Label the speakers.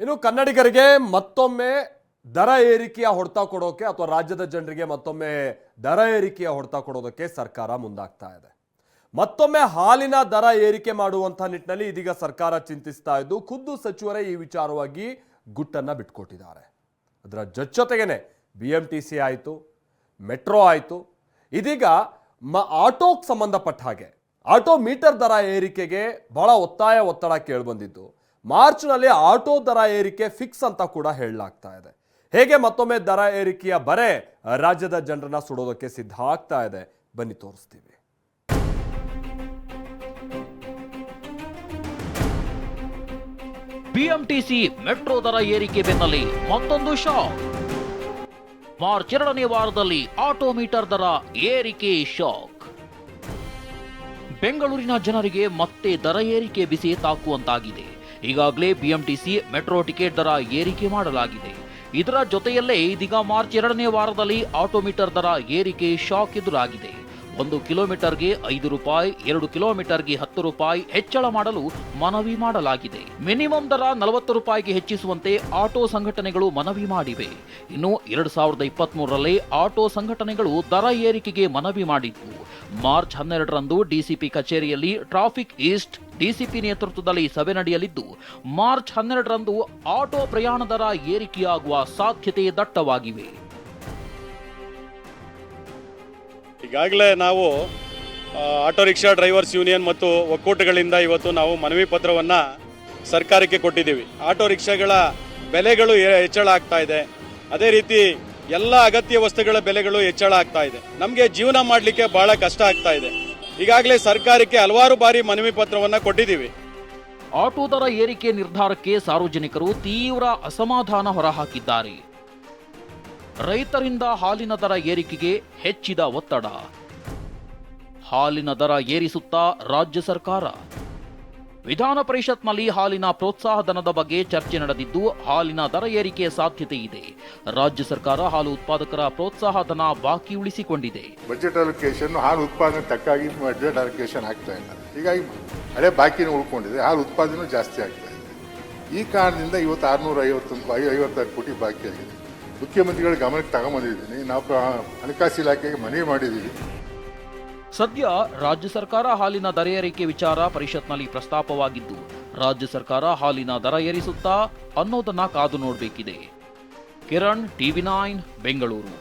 Speaker 1: ಇನ್ನು ಕನ್ನಡಿಗರಿಗೆ ಮತ್ತೊಮ್ಮೆ ದರ ಏರಿಕೆಯ ಹೊಡೆತ ಕೊಡೋಕೆ ಅಥವಾ ರಾಜ್ಯದ ಜನರಿಗೆ ಮತ್ತೊಮ್ಮೆ ದರ ಏರಿಕೆಯ ಹೊಡೆತ ಕೊಡೋದಕ್ಕೆ ಸರ್ಕಾರ ಮುಂದಾಗ್ತಾ ಇದೆ. ಮತ್ತೊಮ್ಮೆ ಹಾಲಿನ ದರ ಏರಿಕೆ ಮಾಡುವಂತಹ ನಿಟ್ಟಿನಲ್ಲಿ ಇದೀಗ ಸರ್ಕಾರ ಚಿಂತಿಸ್ತಾ ಇದ್ದು, ಖುದ್ದು ಸಚಿವರೇ ಈ ವಿಚಾರವಾಗಿ ಗುಟ್ಟನ್ನ ಬಿಟ್ಕೊಟ್ಟಿದ್ದಾರೆ. ಅದರ ಜೊತೆಗೇನೆ ಬಿ ಎಂ ಟಿ ಸಿ ಆಯಿತು, ಮೆಟ್ರೋ ಆಯಿತು, ಇದೀಗ ಮ ಆಟೋಗೆ ಸಂಬಂಧಪಟ್ಟ ಹಾಗೆ ಆಟೋ ಮೀಟರ್ ದರ ಏರಿಕೆಗೆ ಬಹಳ ಒತ್ತಾಯ ಒತ್ತಡ ಕೇಳಿಬಂದಿದ್ದು ಮಾರ್ಚ್ನಲ್ಲಿ ಆಟೋ ದರ ಏರಿಕೆ ಫಿಕ್ಸ್ ಅಂತ ಕೂಡ ಹೇಳಲಾಗ್ತಾ ಇದೆ. ಹೇಗೆ ಮತ್ತೊಮ್ಮೆ ದರ ಏರಿಕೆಯ ಬರೆ ರಾಜ್ಯದ ಜನರನ್ನ ಸುಡೋದಕ್ಕೆ ಸಿದ್ಧ ಆಗ್ತಾ ಇದೆ. ಬನ್ನಿ ತೋರಿಸ್ತೀವಿ.
Speaker 2: ಬಿಎಂಟಿಸಿ ಮೆಟ್ರೋ ದರ ಏರಿಕೆ ಬೆನ್ನಲ್ಲಿ ಮತ್ತೊಂದು ಶಾಕ್. ಮಾರ್ಚ್ ಎರಡನೇ ವಾರದಲ್ಲಿ ಆಟೋ ಮೀಟರ್ ದರ ಏರಿಕೆ ಶಾಕ್. ಬೆಂಗಳೂರಿನ ಜನರಿಗೆ ಮತ್ತೆ ದರ ಏರಿಕೆ ಬಿಸಿ ತಾಕುವಂತಾಗಿದೆ. ಈಗಾಗಲೇ ಬಿಎಂಟಿಸಿ ಮೆಟ್ರೋ ಟಿಕೆಟ್ ದರ ಏರಿಕೆ ಮಾಡಲಾಗಿದೆ. ಇದರ ಜೊತೆಯಲ್ಲೇ ಇದೀಗ ಮಾರ್ಚ್ ಎರಡನೇ ವಾರದಲ್ಲಿ ಆಟೋಮೀಟರ್ ದರ ಏರಿಕೆ ಶಾಕ್ ಎದುರಾಗಿದೆ. ಒಂದು ಕಿಲೋಮೀಟರ್ಗೆ ಐದು ರೂಪಾಯಿ, ಎರಡು ಕಿಲೋಮೀಟರ್ಗೆ ಹತ್ತು ರೂಪಾಯಿ ಹೆಚ್ಚಳ ಮಾಡಲು ಮನವಿ ಮಾಡಲಾಗಿದೆ. ಮಿನಿಮಮ್ ದರ ನಲವತ್ತು ರೂಪಾಯಿಗೆ ಹೆಚ್ಚಿಸುವಂತೆ ಆಟೋ ಸಂಘಟನೆಗಳು ಮನವಿ ಮಾಡಿವೆ. ಇನ್ನು ಎರಡು ಸಾವಿರದ ಇಪ್ಪತ್ಮೂರರಲ್ಲಿ ಆಟೋ ಸಂಘಟನೆಗಳು ದರ ಏರಿಕೆಗೆ ಮನವಿ ಮಾಡಿದ್ದು. ಮಾರ್ಚ್ ಹನ್ನೆರಡರಂದು ಡಿಸಿಪಿ ಕಚೇರಿಯಲ್ಲಿ ಟ್ರಾಫಿಕ್ ಈಸ್ಟ್ ಡಿಸಿಪಿ ನೇತೃತ್ವದಲ್ಲಿ ಸಭೆ ನಡೆಯಲಿದ್ದು, ಮಾರ್ಚ್ ಹನ್ನೆರಡರಂದು ಆಟೋ ಪ್ರಯಾಣ ದರ ಏರಿಕೆಯಾಗುವ ಸಾಧ್ಯತೆ ದಟ್ಟವಾಗಿವೆ.
Speaker 3: ಈಗಾಗಲೇ ನಾವು ಆಟೋ ರಿಕ್ಷಾ ಡ್ರೈವರ್ಸ್ ಯೂನಿಯನ್ ಮತ್ತು ಒಕ್ಕೂಟಗಳಿಂದ ಇವತ್ತು ನಾವು ಮನವಿ ಪತ್ರವನ್ನು ಸರ್ಕಾರಕ್ಕೆ ಕೊಟ್ಟಿದ್ದೀವಿ. ಆಟೋ ರಿಕ್ಷಾಗಳ ಬೆಲೆಗಳು ಹೆಚ್ಚಳ ಆಗ್ತಾ ಇದೆ. ಅದೇ ರೀತಿ ಎಲ್ಲ ಅಗತ್ಯ ವಸ್ತುಗಳ ಬೆಲೆಗಳು ಹೆಚ್ಚಳ ಆಗ್ತಾ ಇದೆ. ನಮಗೆ ಜೀವನ ಮಾಡಲಿಕ್ಕೆ ಬಹಳ ಕಷ್ಟ ಆಗ್ತಾ ಇದೆ. ಈಗಾಗಲೇ ಸರ್ಕಾರಕ್ಕೆ ಹಲವಾರು ಬಾರಿ ಮನವಿ ಪತ್ರವನ್ನು ಕೊಟ್ಟಿದ್ದೀವಿ.
Speaker 2: ಆಟೋ ದರ ಏರಿಕೆ ನಿರ್ಧಾರಕ್ಕೆ ಸಾರ್ವಜನಿಕರು ತೀವ್ರ ಅಸಮಾಧಾನ ಹೊರಹಾಕಿದ್ದಾರೆ. ರೈತರಿಂದ ಹಾಲಿನ ದರ ಏರಿಕೆಗೆ ಹೆಚ್ಚಿದ ಒತ್ತಡ. ಹಾಲಿನ ದರ ಏರಿಸುತ್ತಾ ರಾಜ್ಯ ಸರ್ಕಾರ. ವಿಧಾನ ಪರಿಷತ್ನಲ್ಲಿ ಹಾಲಿನ ಪ್ರೋತ್ಸಾಹ ಧನದ ಬಗ್ಗೆ ಚರ್ಚೆ ನಡೆದಿದ್ದು, ಹಾಲಿನ ದರ ಏರಿಕೆಯ ಸಾಧ್ಯತೆ ಇದೆ. ರಾಜ್ಯ ಸರ್ಕಾರ ಹಾಲು ಉತ್ಪಾದಕರ ಪ್ರೋತ್ಸಾಹ ಧನ ಬಾಕಿ ಉಳಿಸಿಕೊಂಡಿದೆ.
Speaker 4: ಬಜೆಟ್ ಅಲೋಕೇಶನ್ ಹಾಲು ಉತ್ಪಾದನೆ ತಕ್ಕಾಗಿ ಬಜೆಟ್ ಅಲೋಕೇಶನ್ ಆಗ್ತಾ ಇಲ್ಲ. ಹೀಗಾಗಿ ಹಳೆ ಬಾಕಿನೂ ಉಳ್ಕೊಂಡಿದೆ, ಹಾಲು ಉತ್ಪಾದನೆ ಜಾಸ್ತಿ ಆಗ್ತಾ ಇದೆ. ಈ ಕಾರಣದಿಂದ ಇವತ್ತು ಆರುನೂರ ಐವತ್ತು ಐವತ್ತಾರು ಕೋಟಿ ಬಾಕಿ ಆಗಿದೆ. ಮುಖ್ಯಮಂತ್ರಿಗಳ ಗಮನಕ್ಕೆ ತಗೊಂಬಂದಿದ್ದೀನಿ. ನಾವು ಹಣಕಾಸು ಇಲಾಖೆಗೆ ಮನವಿ ಮಾಡಿದ್ದೀವಿ.
Speaker 2: ಸದ್ಯ ರಾಜ್ಯ ಸರ್ಕಾರ ಹಾಲಿನ ದರ ಏರಿಕೆ ವಿಚಾರ ಪರಿಷತ್ನಲ್ಲಿ ಪ್ರಸ್ತಾಪವಾಗಿದ್ದು, ರಾಜ್ಯ ಸರ್ಕಾರ ಹಾಲಿನ ದರ ಏರಿಸುತ್ತಾ ಅನ್ನೋದನ್ನ ಕಾದು ನೋಡಬೇಕಿದೆ. Kiran, TV nine, Bengaluru.